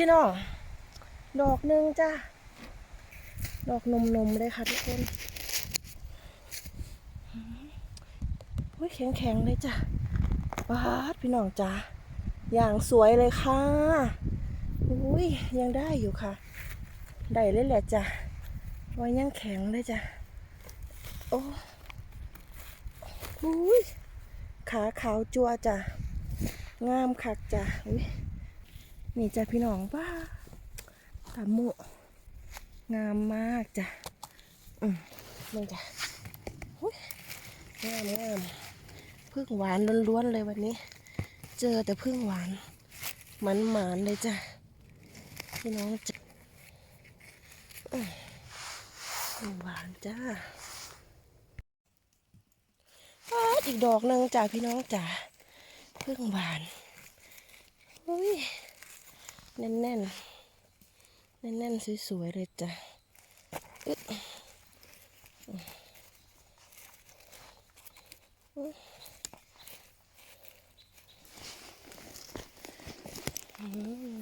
พี่น้อง ดอกหนึ่งจ้าดอกนมนมเลยค่ะทุกคนอุ้ยแข็งแข็งเลยจ้ะปาดพี่น้องจ้าอย่างสวยเลยค่ะอุ้ยยังได้อยู่ค่ะ ได้เลยแหละจ้ะไว้ยังแข็งเลยจ้ะโอ้อุ้ยขาขาวจัวจ้ะงามคักจ้ะอุ้ย นี่จ้ะพี่น้องป้าตาโมงามมากจ้ะอืมนี่จ้ะอุ้ยงามงามพึ่งหวานล้วนๆเลยวันนี้ เจอแต่พึ่งหวานหมันหมานเลยจ้ะพี่น้องจ้ะหวานจ้าอ้าอีกดอกหนึ่งจ้าพี่น้องจ้าเพิ่งหวานอุ้ย แน่นแน่นแน่นแน่นๆสวยๆเลยจ้ะอึ๊ะอืม